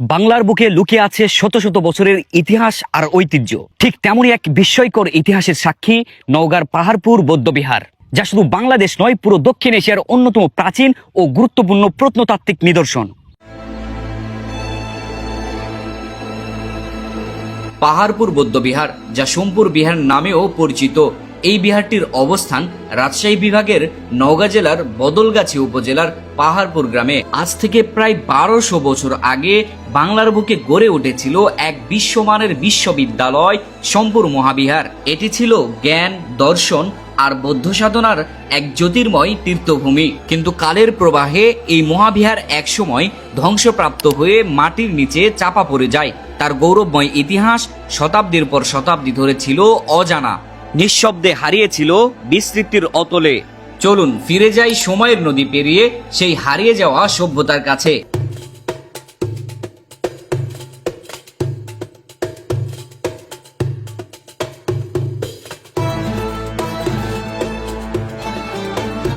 বাংলার বুকে লুকিয়ে আছে শত শত বছরের ইতিহাস আর ঐতিহ্য। ঠিক তেমনই এক বিস্ময়কর ইতিহাসের সাক্ষী নওগাঁর পাহাড়পুর বৌদ্ধবিহার, যা শুধু বাংলাদেশ নয়, পুরো দক্ষিণ এশিয়ার অন্যতম প্রাচীন ও গুরুত্বপূর্ণ প্রত্নতাত্ত্বিক নিদর্শন। পাহাড়পুর বৌদ্ধবিহার, যা সোমপুর বিহার নামেও পরিচিত এই বিহারটির অবস্থান রাজশাহী বিভাগের নওগাঁ জেলার বদলগাছি উপজেলার পাহাড়পুর গ্রামে। আজ থেকে প্রায় বারোশো বছর আগে বাংলার বুকে গড়ে উঠেছিল এক বিশ্বমানের বিশ্ববিদ্যালয় সোমপুর মহাবিহার। এটি ছিল জ্ঞান, দর্শন আর বৌদ্ধ সাধনার এক জ্যোতির্ময় তীর্থভূমি। কিন্তু কালের প্রবাহে এই মহাবিহার একসময় ধ্বংসপ্রাপ্ত হয়ে মাটির নিচে চাপা পড়ে যায়। তার গৌরবময় ইতিহাস শতাব্দীর পর শতাব্দী ধরে ছিল অজানা। নিঃশব্দে হারিয়েছিল বিস্তৃতির অতলে। চলুন, ফিরে যাই সময়ের নদী পেরিয়ে, সেই হারিয়ে যাওয়া সভ্যতার কাছে।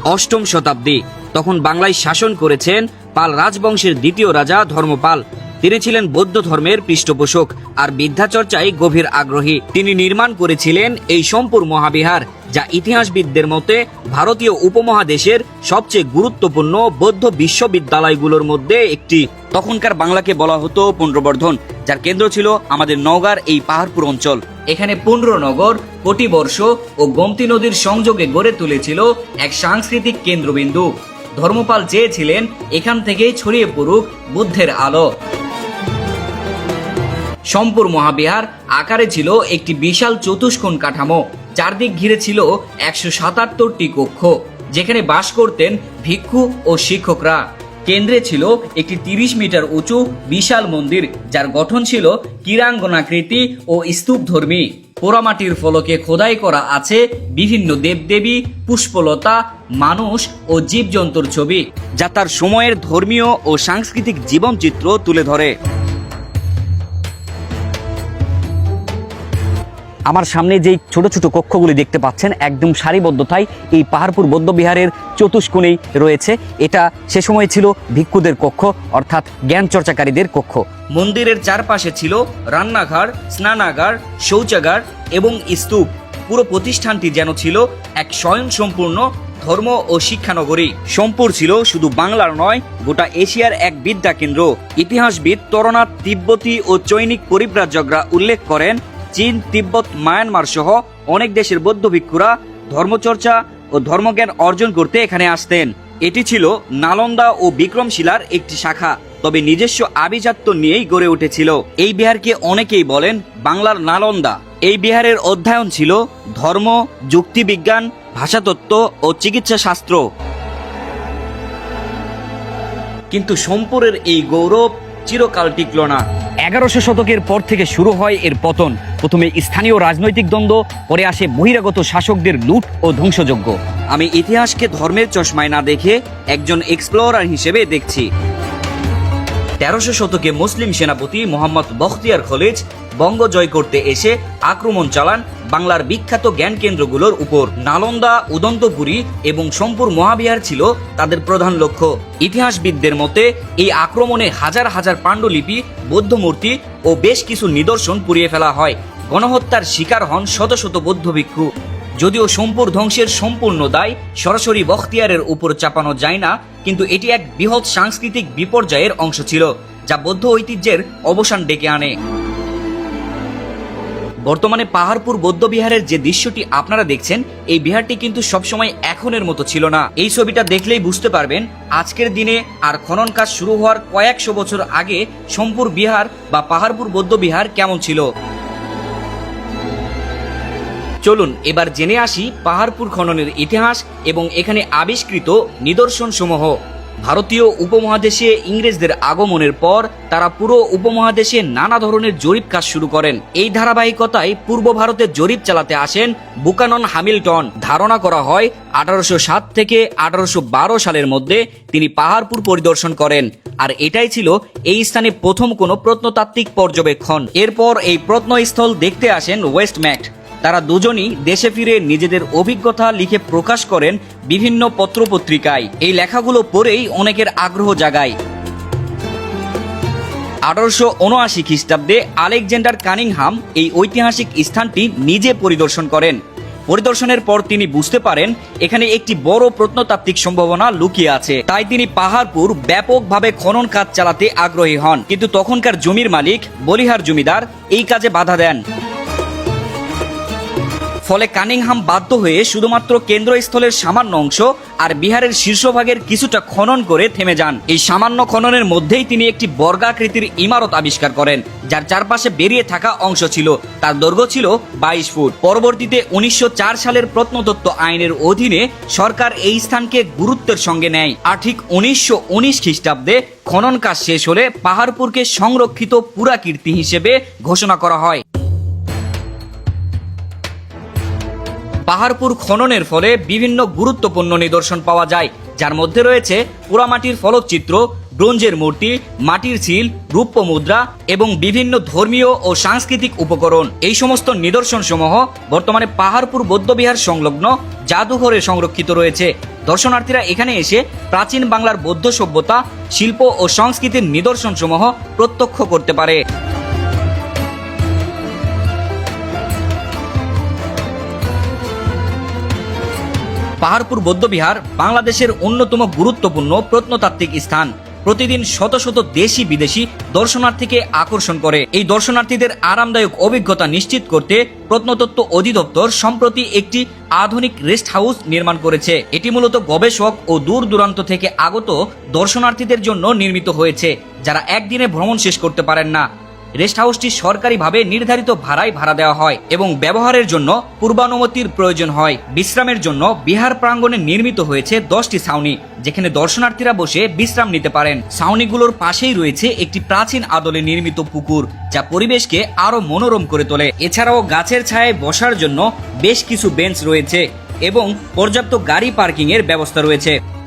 অষ্টম শতাব্দী, তখন বাংলায় শাসন করেছেন পাল রাজবংশের দ্বিতীয় রাজা ধর্মপাল। তিনি ছিলেন বৌদ্ধ ধর্মের পৃষ্ঠপোষক আর বিদ্যাচর্চায় গভীর আগ্রহী। তিনি নির্মাণ করেছিলেন এই সম্পুর মহাবিহার, যা ইতিহাসবিদদের মতে ভারতীয় উপমহাদেশের সবচেয়ে গুরুত্বপূর্ণ বৌদ্ধ বিশ্ববিদ্যালয়গুলোর মধ্যে একটি। তখনকার বাংলাকে বলা হতো পুনর্বর্ধন যার কেন্দ্র ছিল আমাদের নওগাঁর এই পাহাড়পুর অঞ্চল। এখানে পুণ্ড্রনগর কোটিবর্ষ ও গোমতী নদীর সংযোগে গড়ে তুলেছিল এক সাংস্কৃতিক কেন্দ্রবিন্দু। ধর্মপাল চেয়েছিলেন এখান থেকেই ছড়িয়ে পড়ুক বুদ্ধের আলো। সম্পুর মহাবিহার আকারে ছিল একটি বিশাল চতুষ্কোণ কাঠামো, চারদিক ঘিরে ছিল একশো সাতাত্তরটি কক্ষ, যেখানে বাস করতেন ভিক্ষু ও শিক্ষকরা। কেন্দ্রে ছিল একটি তিরিশ মিটার উঁচু বিশাল মন্দির, যার গঠন ছিল কিরাঙ্গনাকৃতি ও স্তূপধর্মী। পোড়ামাটির ফলকে খোদাই করা আছে বিভিন্ন দেবদেবী, পুষ্পলতা, মানুষ ও জীবজন্তুর ছবি, যা তার সময়ের ধর্মীয় ও সাংস্কৃতিক জীবনচিত্র তুলে ধরে। আমার সামনে যেই ছোট ছোট কক্ষগুলি দেখতে পাচ্ছেন, একদম সারিবদ্ধতায় এই পাহাড়পুর বৌদ্ধবিহারের চতুষ্কোণেই রয়েছে। এটা সে সময় ছিল ভিক্ষুদের কক্ষ, অর্থাৎ জ্ঞান চর্চাকারীদের কক্ষ। মন্দিরের চারপাশে ছিল রান্নাঘর, স্নানাগার, শৌচাগার এবং স্তূপ। পুরো প্রতিষ্ঠানটি যেন ছিল এক স্বয়ংসম্পূর্ণ ধর্ম ও শিক্ষানগরী। সোমপুর ছিল শুধু বাংলার নয়, গোটা এশিয়ার এক বিদ্যা কেন্দ্র ইতিহাসবিদ তরনাথ তিব্বতী ও চৈনিক পরিব্রাজকরা উল্লেখ করেন চীন, তিব্বত, মায়ানমার সহ অনেক দেশের বৌদ্ধ ভিক্ষুরা ধর্মচর্চা ও ধর্মজ্ঞান অর্জন করতে এখানে আসতেন। এটি ছিল নালন্দা ও বিক্রমশিলার একটি শাখা, তবে নিজস্ব আভিজাত্য নিয়েই গড়ে উঠেছিল। এই বিহারকে অনেকেই বলেন বাংলার নালন্দা। এই বিহারের অধ্যয়ন ছিল ধর্ম, যুক্তিবিজ্ঞান, ভাষাতত্ত্ব ও চিকিৎসা শাস্ত্র কিন্তু সোমপুরের এই গৌরব চিরকাল টিকল না। এগারোশো শতকের পর থেকে শুরু হয় এর পতন। প্রথমে স্থানীয় রাজনৈতিক দ্বন্দ্ব, পরে আসে বহিরাগত শাসকদের লুট ও ধ্বংসযোগ্য আমি ইতিহাসকে ধর্মের চশমায় না দেখে একজন এক্সপ্লোরার হিসেবে দেখছি। তেরোশো শতকে মুসলিম সেনাপতি মোহাম্মদ বখতিয়ার খলিজ বঙ্গ জয় করতে এসে আক্রমণ চালান বাংলার বিখ্যাত জ্ঞান কেন্দ্রগুলোর উপর নালন্দা, উদন্তপুরী এবং সোমপুর মহাবিহার ছিল তাদের প্রধান লক্ষ্য। ইতিহাসবিদদের মতে, এই আক্রমণে হাজার হাজার পাণ্ডুলিপি বৌদ্ধ মূর্তি ও বেশ কিছু নিদর্শন পুড়িয়ে ফেলা হয়। গণহত্যার শিকার হন শত শত বৌদ্ধ ভিক্ষু। যদিও সোমপুর ধ্বংসের সম্পূর্ণ দায় সরাসরি বখতিয়ারের উপর চাপানো যায় না, কিন্তু এটি এক বৃহৎ সাংস্কৃতিক বিপর্যয়ের অংশ ছিল, যা বৌদ্ধ ঐতিহ্যের অবসান ডেকে আনে। বর্তমানে পাহাড়পুর বৌদ্ধ বিহারের যে দৃশ্যটি আপনারা দেখছেন, এই বিহারটি কিন্তু সবসময় এখনের মতো ছিল না। এই ছবিটা দেখলেই বুঝতে পারবেন, আজকের দিনে আর খনন কাজ শুরু হওয়ার কয়েকশো বছর আগে সোমপুর বিহার বা পাহাড়পুর বৌদ্ধ বিহার কেমন ছিল। চলুন, এবার জেনে আসি পাহাড়পুর খননের ইতিহাস এবং এখানে আবিষ্কৃত নিদর্শন সমূহ ভারতীয় উপমহাদেশে ইংরেজদের আগমনের পর তারা পুরো উপমহাদেশে নানা ধরনের জরিপ কাজ শুরু করেন। এই ধারাবাহিকতায় পূর্ব ভারতে জরিপ চালাতে আসেন বুকানন হামিল্টন ধারণা করা হয়, আঠারোশো সাত থেকে আঠারোশো বারো সালের মধ্যে তিনি পাহাড়পুর পরিদর্শন করেন। আর এটাই ছিল এই স্থানে প্রথম কোনো প্রত্নতাত্ত্বিক পর্যবেক্ষণ। এরপর এই প্রত্নস্থল দেখতে আসেন ওয়েস্টম্যাক্ট তারা দুজনই দেশে ফিরে নিজেদের অভিজ্ঞতা লিখে প্রকাশ করেন বিভিন্ন পত্রপত্রিকায়। এই লেখাগুলো পড়েই অনেকের আগ্রহ জাগায়। আঠারোশো উনআশি খ্রিস্টাব্দে আলেকজান্ডার কানিংহাম এই ঐতিহাসিক স্থানটি নিজে পরিদর্শন করেন। পরিদর্শনের পর তিনি বুঝতে পারেন, এখানে একটি বড় প্রত্নতাত্ত্বিক সম্ভাবনা লুকিয়ে আছে। তাই তিনি পাহাড়পুর ব্যাপকভাবে খনন কাজ চালাতে আগ্রহী হন। কিন্তু তখনকার জমির মালিক বলিহার জমিদার এই কাজে বাধা দেন। ফলে কানিংহাম বাধ্য হয়ে শুধুমাত্র কেন্দ্রস্থলের সামান্য অংশ আর বিহারের শীর্ষভাগের কিছুটা খনন করে থেমে যান। এই সামান্য খননের মধ্যেই তিনি একটি বর্গাকৃতির ইমারত আবিষ্কার করেন, যার চারপাশে বেরিয়ে থাকা অংশ ছিল। তার দৈর্ঘ্য ছিল বাইশ ফুট। পরবর্তীতে উনিশশো চার সালের প্রত্নতত্ত্ব আইনের অধীনে সরকার এই স্থানকে গুরুত্বের সঙ্গে নেয়। আর ঠিক উনিশশো উনিশ খ্রিস্টাব্দে খনন কাজ শেষ হলে পাহাড়পুরকে সংরক্ষিত পুরাকীর্তি হিসেবে ঘোষণা করা হয়। পাহাড়পুর খননের ফলে বিভিন্ন গুরুত্বপূর্ণ নিদর্শন পাওয়া যায়। যার মধ্যে রয়েছে পোড়ামাটির ফলকচিত্র, ব্রোঞ্জের মূর্তি, মাটির ছিল রূপ্য মুদ্রা এবং বিভিন্ন ধর্মীয় ও সাংস্কৃতিক উপকরণ। এই সমস্ত নিদর্শন সমূহ বর্তমানে পাহাড়পুর বৌদ্ধবিহার সংলগ্ন জাদুঘরে সংরক্ষিত রয়েছে। দর্শনার্থীরা এখানে এসে প্রাচীন বাংলার বৌদ্ধ সভ্যতা, শিল্প ও সংস্কৃতির নিদর্শন সমূহ প্রত্যক্ষ করতে পারে। পাহাড়পুর বৌদ্ধবিহার বাংলাদেশের অন্যতম গুরুত্বপূর্ণ প্রত্নতাত্ত্বিক স্থান। প্রতিদিন শত শত দেশি বিদেশি দর্শনার্থীকে আকর্ষণ করে। এই দর্শনার্থীদের আরামদায়ক অভিজ্ঞতা নিশ্চিত করতে প্রত্নতত্ত্ব অধিদপ্তর সম্প্রতি একটি আধুনিক রেস্ট হাউস নির্মাণ করেছে। এটি মূলত গবেষক ও দূর দূরান্ত থেকে আগত দর্শনার্থীদের জন্য নির্মিত হয়েছে, যারা একদিনে ভ্রমণ শেষ করতে পারেন না। রেস্ট হাউসটি সরকারিভাবে নির্ধারিত ভাড়ায় ভাড়া দেওয়া হয় এবং ব্যবহারের জন্য পূর্বানুমতির প্রয়োজন হয়। বিশ্রামের জন্য বিহার প্রাঙ্গণে নির্মিত হয়েছে দশটি ছাউনি, যেখানে দর্শনার্থীরা বসে বিশ্রাম নিতে পারেন। ছাউনিগুলোর পাশেই রয়েছে একটি প্রাচীন আদলে নির্মিত পুকুর, যা পরিবেশকে আরও মনোরম করে তোলে। এছাড়াও গাছের ছায়ায় বসার জন্য বেশ কিছু বেঞ্চ রয়েছে এবং পর্যাপ্ত গাড়ি পার্কিং এর ব্যবস্থা রয়েছে।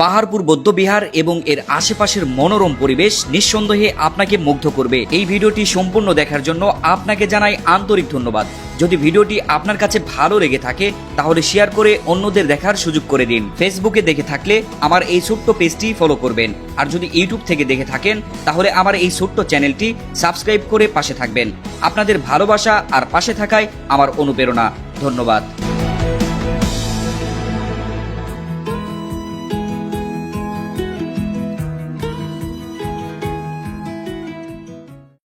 পাহাড়পুর বৌদ্ধবিহার এবং এর আশেপাশের মনোরম পরিবেশ নিঃসন্দেহে আপনাকে মুগ্ধ করবে। এই ভিডিওটি সম্পূর্ণ দেখার জন্য আপনাকে জানাই আন্তরিক ধন্যবাদ। যদি ভিডিওটি আপনার কাছে ভালো লেগে থাকে, তাহলে শেয়ার করে অন্যদের দেখার সুযোগ করে দিন। ফেসবুকে দেখে থাকলে আমার এই ছোট্ট পেজটি ফলো করবেন। আর যদি ইউটিউব থেকে দেখে থাকেন, তাহলে আমার এই ছোট্ট চ্যানেলটি সাবস্ক্রাইব করে পাশে থাকবেন। আপনাদের ভালোবাসা আর পাশে থাকায় আমার অনুপ্রেরণা। ধন্যবাদ।